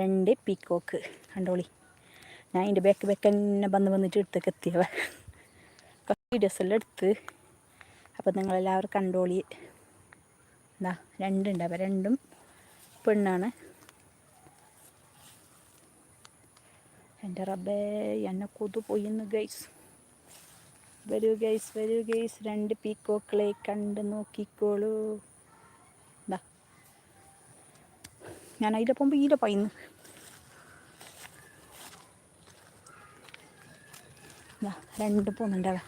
രണ്ട് പീക്കോക്ക്. കണ്ടോളി. ഞാൻ അതിന്റെ ബാക്ക് ബാക്ക് തന്നെ വന്ന് വന്നിട്ട് എടുത്തേക്ക് എത്തിയവ. വീഡിയോസ് എല്ലാം എടുത്ത്. അപ്പം നിങ്ങളെല്ലാവരും കണ്ടോളി. എന്താ രണ്ടുണ്ട്. അപ്പം രണ്ടും പെണ്ണാണ്. എന്റെ റബ്ബേ എന്നെ കൊതു പോയിന്ന് ഗൈസ് വരൂ ഗൈസ് വരൂ ഗൈസ് രണ്ട് പീക്കോക്കളെ കണ്ട് നോക്കിക്കോളൂ എന്താ ഞാൻ അതിന്റെ പോകുമ്പോൾ ഈല പയ്യുന്നു രണ്ട് പോകുന്നുണ്ടാവ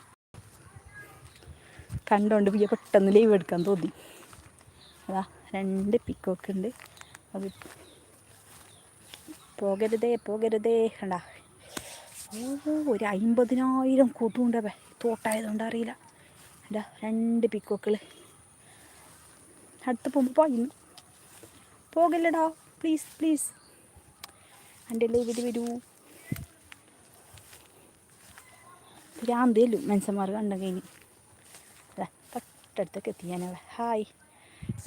കണ്ടോണ്ട് പിന്നെ പെട്ടെന്ന് ലീവ് എടുക്കാൻ തോന്നി. അതാ രണ്ട് പിക്കോക്ക് ഉണ്ട്. അത് പോകരുതേ പോകരുതേ കണ്ട. ഓ ഒരു അമ്പതിനായിരം കൊതുണ്ടവ തോട്ടായതുകൊണ്ട് അറിയില്ല. എന്താ രണ്ട് പിക്കോക്കൾ അടുത്ത് പോകുമ്പോൾ പോയിന്ന് പോകല്ലടാ. പ്ലീസ് പ്ലീസ് എന്റെ ലൈവിൽ വരൂ. ഭ്രാന്തേലും മനുഷ്യന്മാർ കണ്ടെങ്കിൽ കഴിഞ്ഞ്. അതാ തൊട്ടടുത്തൊക്കെ എത്തി ഹായ്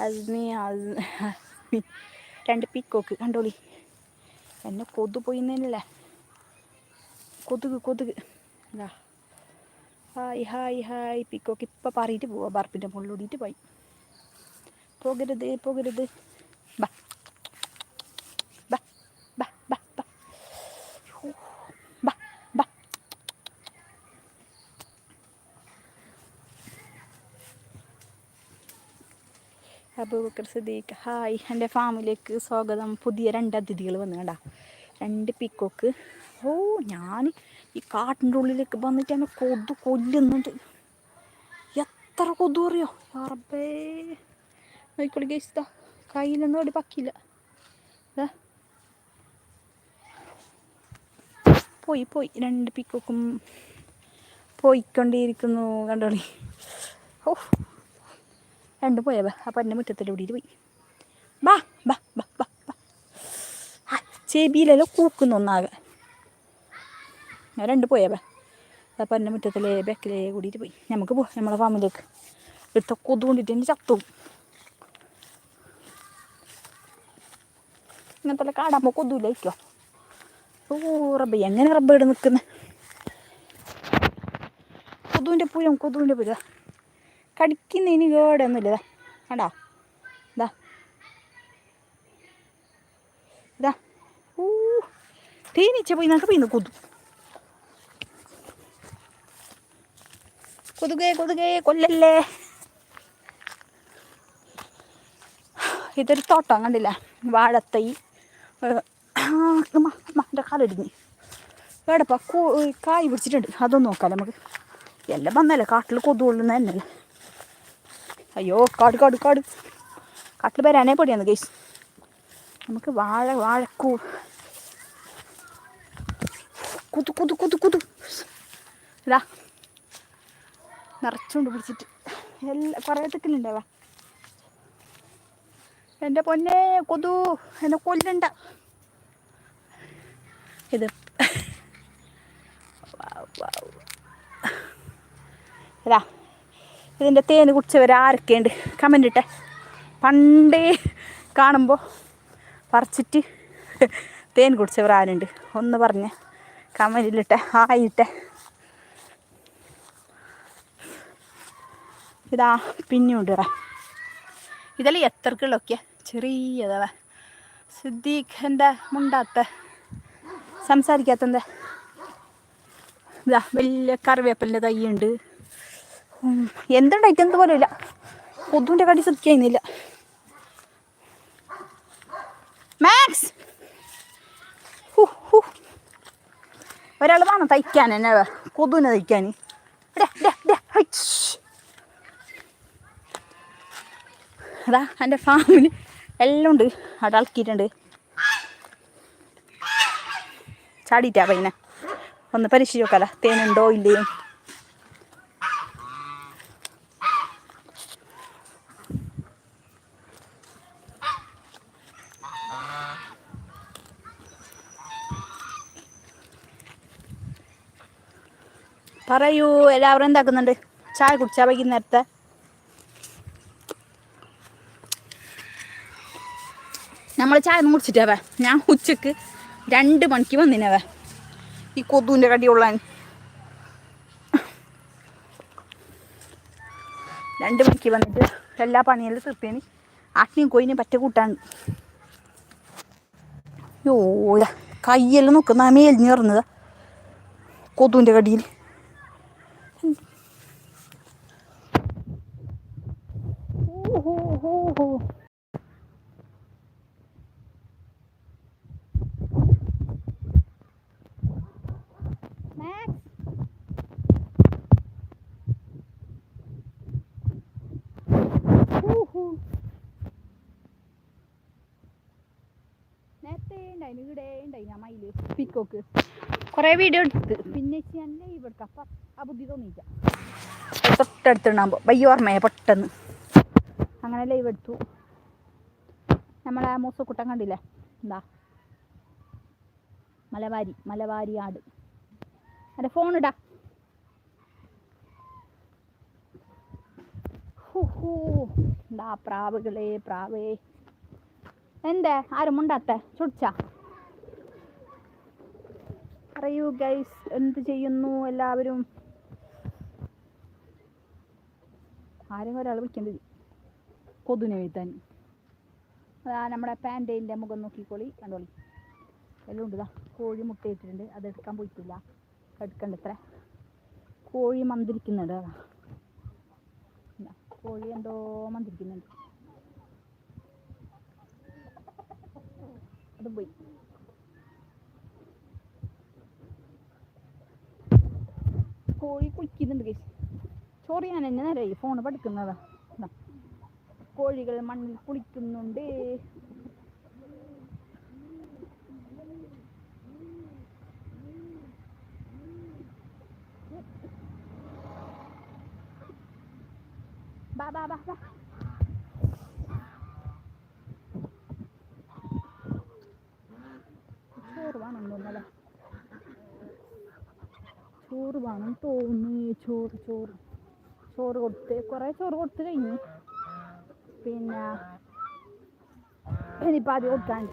അസ്മി അസ്മി. രണ്ട് പിക്കോക്ക് കണ്ടോളി. എന്നെ കൊതു പോയിന്നല്ലേ കൊതുക് കൊതുക്. ഇതാ ഹായ് ഹായ് ഹായ് പീക്കോക്ക് ഇപ്പം പറയിട്ട് പോവാ. ബർപ്പിന്റെ മുകളിലൂടിയിട്ട് പോയി. പോകരുത് പോകരുത് ബാ ബാ ബാ ബാ ബാ ഹൂ, ബാ ബാ അബൂബക്കർ സിദ്ദീഖ് ഹായ് എന്റെ ഫാമിലേക്ക് സ്വാഗതം. പുതിയ രണ്ട് അതിഥികൾ വന്നു കണ്ടാ രണ്ട് പിക്കോക്ക് ഓ ഞാൻ ഈ കാട്ടിന്റെ ഉള്ളിലേക്ക് വന്നിട്ട് എന്നെ കൊതു കൊല്ലുന്നുണ്ട്. എത്ര കൊതു അറിയോ? അറബേ നോക്കിക്കോളി ഗേസ്താ കയ്യിലൊന്നും അവിടെ പക്കില്ല. പോയി പോയി. രണ്ട് പിക്കോക്കും പോയിക്കൊണ്ടേയിരിക്കുന്നു. കണ്ടോളി. ഓ. രണ്ടും പോയവ അപ്പം എന്റെ മുറ്റത്തിൽ ഓടിയിട്ട് പോയി. ബാ ബാ ബാ ബാ ബാ. ആ, ചെവിയിലെല്ലാം കൂക്കുന്നു ഒന്നാകെ. രണ്ട് പോയവ അപ്പം എന്റെ മുറ്റത്തിലെ ബാക്കിലേ കൂടിയിട്ട് പോയി. നമുക്ക് പോ നമ്മളെ ഫാമിലേക്ക്. എടുത്ത കൊതു കൊണ്ടിട്ട് എന്റെ ചത്തു ഇങ്ങനത്തെ കാടാകുമ്പോൾ കൊതുല്ലായിരിക്കോ ഓ റബ്ബ എങ്ങനെ റബ്ബ ഇവിടെ നിൽക്കുന്നത് കൊതുവിന്റെ പുരം കൊതുവിന്റെ പുരം കടിക്കുന്നതിന് കേടൊന്നുമില്ല. ഇതാ കണ്ടോ? ഇതാ ഇതാ ഊ. തേനീച്ച പോയി നമുക്ക് പിന്നെ കൊതു. കൊതുകേ കൊതുകേ കൊല്ലല്ലേ? ഇതൊരു തോട്ടം കണ്ടില്ല? വാഴത്തൈ. എന്റെ കാലടിഞ്ഞ് വേടപ്പ കായ് പിടിച്ചിട്ടുണ്ട്. അതൊന്നും നോക്കാം നമുക്ക്. എല്ലാം വന്നല്ലേ? കാട്ടിൽ കൊതുകൊള്ളുന്ന തന്നെയല്ലേ? അയ്യോ കാട് കാട് കാട്. കാട്ടിൽ വരാനേ പൊടിയാണ് ഗേസ് നമുക്ക് വാഴ വാഴക്കൂ കുതു കുതു കുതു കുതു ഇതാ. നിറച്ചുകൊണ്ട് പിടിച്ചിട്ട്. എല്ലാ തെക്കിലുണ്ടാവാ എന്റെ പൊന്നെ കൊതു. എന്നെ കൊല്ലണ്ട. ഇത്. Wow, wow. ഇതാ. ഇതിന്റെ തേന് കുടിച്ചവർ ആരൊക്കെയുണ്ട്? കമന്റ് ഇട്ടെ. പണ്ടേ കാണുമ്പോൾ പറിച്ചിട്ട് തേൻ കുടിച്ചവർ ആരുണ്ട്? ഒന്ന് പറഞ്ഞ്. കമന്റിലിട്ടെ ആയിട്ടെ ഇതാ പിന്നെയുണ്ട് ഇറ ഇതെല്ലാം എത്രക്കുള്ളൊക്കെ സിദ്ദീഖ് സിദ്ദീഖന്റെ മുണ്ടാത്ത? സംസാരിക്കാത്തത് ഇതാ വലിയ കറിവേപ്പലിന്റെ തൈയുണ്ട് ഉം, ഐറ്റം പോലും ഇല്ല. കൊതുവിന്റെ കടി സത്യായിരുന്നില്ല മാക്സ് ഒരാൾ വേണം തയ്ക്കാൻ എന്നെ. കൊതുവിനെ തയ്ക്കാൻ. അതാ എന്റെ ഫാമിൽ എല്ലാം ഉണ്ട്. അവിടെ അളക്കിയിട്ടുണ്ട് ചാടിയിട്ടാ പയ്യനെ ഒന്ന് പരീക്ഷിച്ച് നോക്കാല. തേനുണ്ടോ ഇല്ലയോ? പറയൂ എല്ലാവരും എന്താക്കുന്നുണ്ട്? ചായ കുടിച്ചാ വൈകുന്നേരത്തെ നമ്മൾ ചായ ഒന്നും കുടിച്ചിട്ടാവേ ഞാൻ ഉച്ചയ്ക്ക് രണ്ട് മണിക്ക് വന്നിനവ ഈ കൊതുവിന്റെ കടിയുള്ളാൻ. രണ്ട് മണിക്ക് വന്നിട്ട് എല്ലാ പണിയെല്ലാം തീർത്തേന്. ആട്ടിനെയും കോയിനും പറ്റ കൂട്ടാണ് യോ കയ്യെല്ലാം നോക്കുന്ന മേലിഞ്ഞ് പറഞ്ഞതാ കൊതുവിന്റെ കടിയിൽ ഉണ്ടായിന് ആ മയിൽ പിക്കോക്ക്. കുറേ വീഡിയോ എടുത്ത്. പിന്നെ ഞാൻ ലൈവ് എടുക്കാം ആ ബുദ്ധി തോന്നിയില്ല. തൊട്ടടുത്തുണ്ടാകുമ്പോൾ വയ്യ ഓർമ്മയെ പെട്ടെന്ന്. അങ്ങനെ ലൈവ് എടുത്തു. നമ്മളെ മൂസ മൂസക്കുട്ടൻ കണ്ടില്ലേ? എന്താ? മലബാരി മലബാരി ആട്. അതെ ഹൂ. എന്താ പ്രാവുകളെ പ്രാവേ. എന്തേ? ആരും മുണ്ടാത്ത? ചുടിച്ചാ? പറയൂ ഗൈസ് എന്ത് ചെയ്യുന്നു? എല്ലാവരും. ആരെങ്കിലും ഒരാൾ വിളിക്കേണ്ടത് കൊതുനെ വീഴ്ത്താൻ. അതാ നമ്മുടെ പാന്റേന്റെ മുഖം നോക്കിക്കോളി. കണ്ടോളി. എല്ലാം ഉണ്ട് കോഴി മുട്ടയിട്ടിട്ടുണ്ട് അത് എടുക്കാൻ പോയിട്ടില്ല. എടുക്കണ്ട ഇത്ര കോഴി മന്തിരിക്കുന്നുണ്ട്. കോഴി എന്തോ മന്തിരിക്കുന്നുണ്ട്. അത് പോയി. കോഴി കുളിക്കുന്നുണ്ട് കേസ് ചോറ് ഞാൻ എന്നെ ഈ ഫോണ് പഠിക്കുന്നതാ കോഴികൾ മണ്ണിൽ കുളിക്കുന്നുണ്ട്. ബാ ബാ ബാ ബാ ചോറ് വേണം തോന്നല്ലേ ചോറ് വേണം തോന്നി ചോറ് ചോറ് ചോറ് കൊടുത്ത് കുറേ ചോറ് കൊടുത്ത് കഴിഞ്ഞു പിന്നെ ഇനിയിപ്പോൾ അത് കൊടുക്കാൻ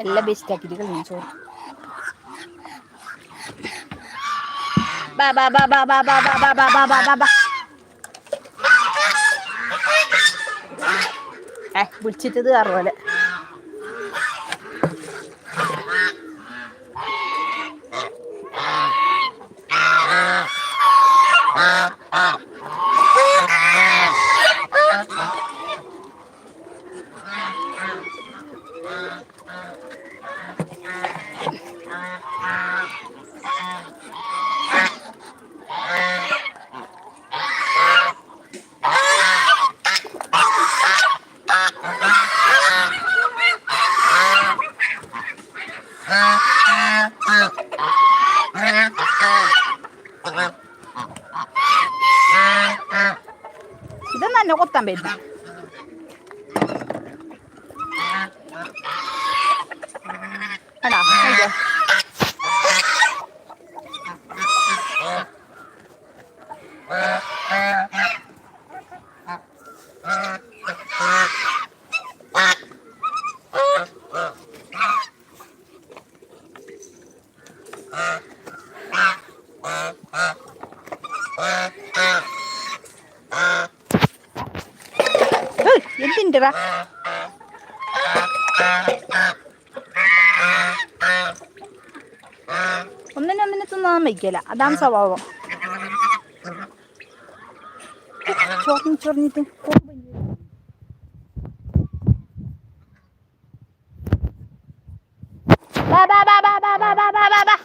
എല്ലാം ബെസ്റ്റ് കഴിഞ്ഞു ചോറ് ബാ ബാ ബാ ബാ ബാ ബാ ബാ ബാ ബാ ബാ ബാ ബാ ഏ വിളിച്ചിട്ടത് കയറുപോലെ bed. Ano? Medyo. Uh, uh, uh. എന്തിന്റെടാ ഒന്നിനെ ഒന്നിനെ തിന്നാൻ വയ്ക്കല അതാണ് സ്വഭാവം ചൊറിഞ്ഞ് ചൊറിഞ്ഞിട്ട് ബാ ബാ ബാ ബാ ബാ ബാ ബാ ബാ ബാ ബാ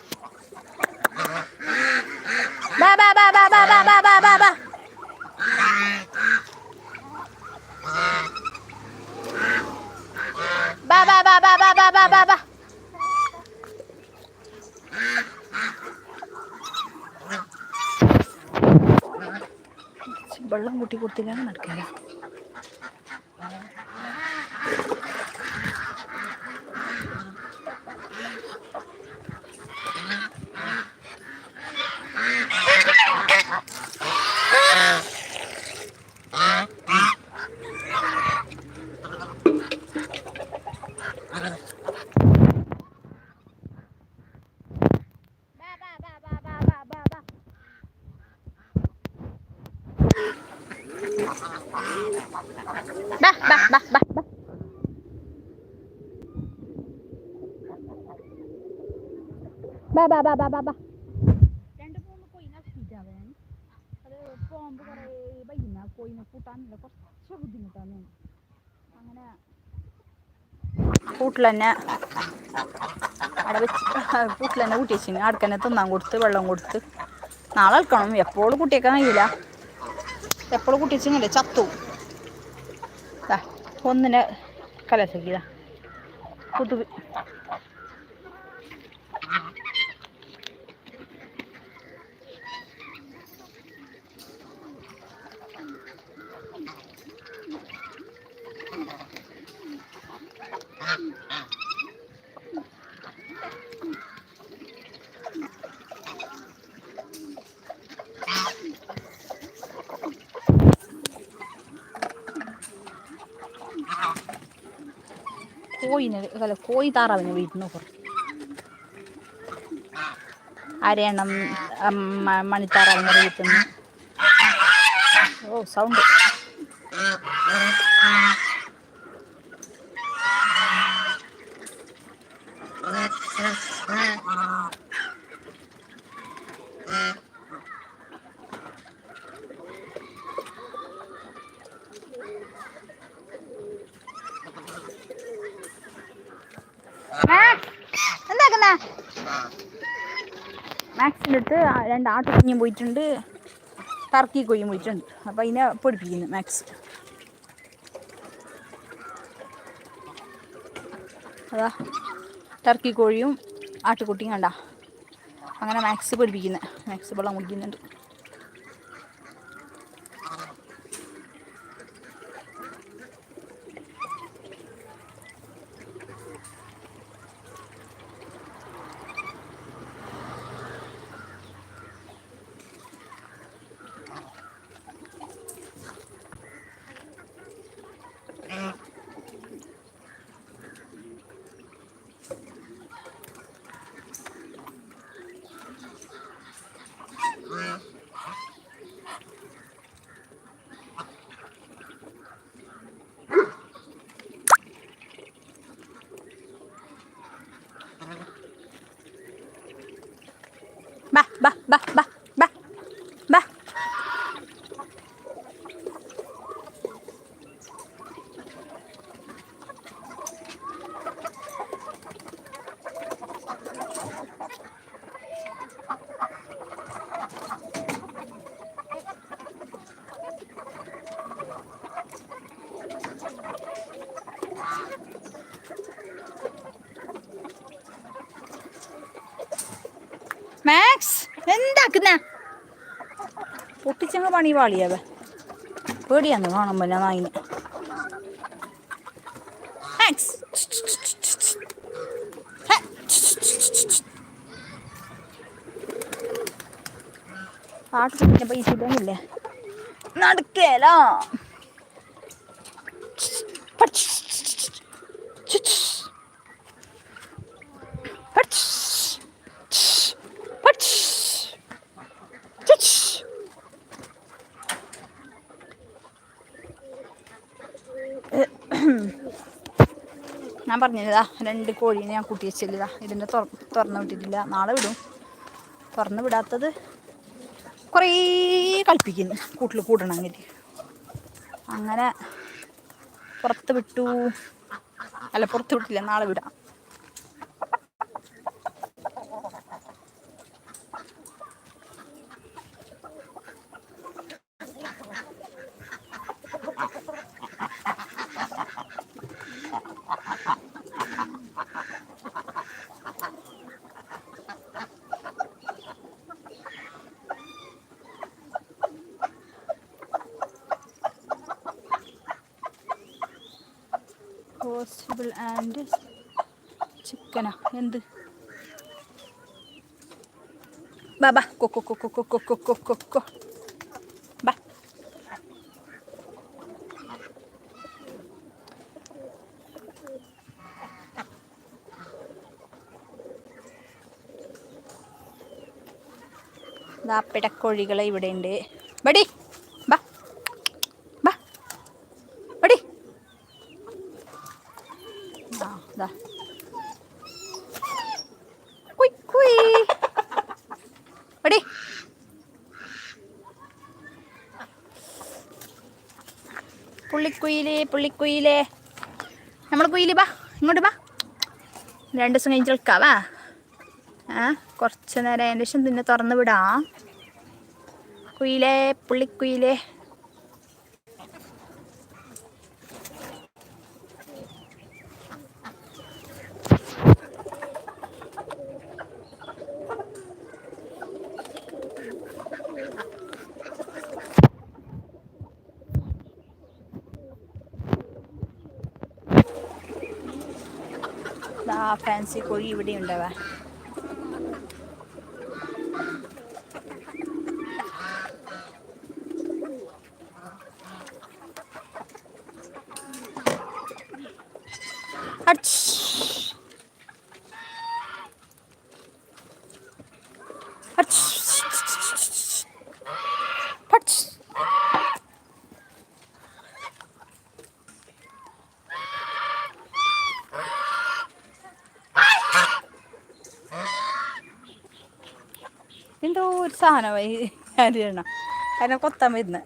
ബാ ബാ ബാ ബാ ബാ ബാ ബാ ബാ ബാ ബാ ബാ ബാ ബാ ബാ ബാ ബാ ബാ വെള്ളം കൂട്ടി കൊടുത്തില്ല നടക്കില്ല ബാ ബാ ബാ ബാ ബാ ബാ. രണ്ട് മൂന്ന് കോയിനെ അക്കിയിട്ടാവേ അത് പോകുമ്പോൾ കുറേ വൈകുന്ന കോയിനെ കൂട്ടാനില്ല കുറച്ച് ബുദ്ധിമുട്ടാണ് അങ്ങനെ കൂട്ടിൽ തന്നെ അവിടെ വെച്ച് കൂട്ടിൽ തന്നെ കൂട്ടി വെച്ചിന്. അവിടെ തന്നെ തിന്നാൻ കൊടുത്ത് വെള്ളം കൊടുത്ത്. നാളെ അൽക്കണം? എപ്പോഴും കുട്ടിയേക്കാൻ കഴിയില്ല എപ്പോഴും കുട്ടി വെച്ചിങ്ങനെ ചത്തു. ഒന്നിനെ കലസക്കിയതാ കൊതുക് കോയിന് അല്ല കോയി താറാവിന് വീട്ടിന് കുറച്ച് അരയണം മണിത്താറാവിനെ വീട്ടിൽ നിന്ന് ഓ സൗണ്ട് എന്താക്കുന്ന മാക്സിന്റെ അടുത്ത് ആ- രണ്ട് ആട്ടുകുഞ്ഞും പോയിട്ടുണ്ട് ടർക്കി കൊയ്യും പോയിട്ടുണ്ട്. അപ്പം അതിനെ പൊടിപ്പിക്കുന്നു മാക്സ് അതാ ടർക്കി കോഴിയും ആട്ടുകുട്ടിയും കണ്ട. അങ്ങനെ മാക്സ് പൊടിപ്പിക്കുന്നത് മാക്സ് വെള്ളം കുടിക്കുന്നുണ്ട്. 来吧。എന്താക്കുന്ന? പൊട്ടിച്ചങ്ങ പണി പാളിയാവേ പേടിയാന്ന് കാണുമ്പോ ഞാൻ നായിന്. പാട്ട് പൈസ ഇടുന്നില്ലേ നടക്കേലോ. പറഞ്ഞതാ രണ്ട് കോഴീനെ ഞാൻ കൂട്ടി വെച്ചില്ലതാ ഇതിന്റെ തുറ തുറന്നു വിട്ടിട്ടില്ല. നാളെ വിടും. തുറന്ന് വിടാത്തത് കുറേ കളിപ്പിക്കുന്നു കൂട്ടിൽ കൂടണമെങ്കിൽ അങ്ങനെ പുറത്ത് വിട്ടു. അല്ല പുറത്ത് വിട്ടില്ല. നാളെ വിടാം. വെജിറ്റബിൾ ആൻഡ് ചിക്കനാ എന്ത്? ബാബാ കൊക്കോ കൊക്കോ കൊക്കോ കൊക്കോ കൊക്കോ ബാ. ഇവിടെ ഉണ്ട് ബടി. പുള്ളിക്കുയിലേ. നമ്മൾ കുയിൽ ബാ ഇങ്ങോട്ട് ബാ. രണ്ട് ദിവസം കഴിഞ്ഞ് കേൾക്കാവാ ആ കുറച്ച് നേരം അതിന്റെ ശേഷം പിന്നെ തുറന്ന് വിടാം. കുയിലേ പുള്ളിക്കുയിലേ ആ ഫാൻസി കോഴി ഇവിടെ ഉണ്ടാവാ അച്ഛ്. സാധനമായി അരിയണം കാരണം കൊത്താൻ വരുന്നത്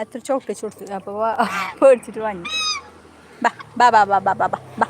അത്ര ചോട്ടിച്ചു കൊടുത്തു. അപ്പോൾ പേടിച്ചിട്ട് വാങ്ങി. ബാ ബാ ബാ ബാ ബാ ബാ ബാ.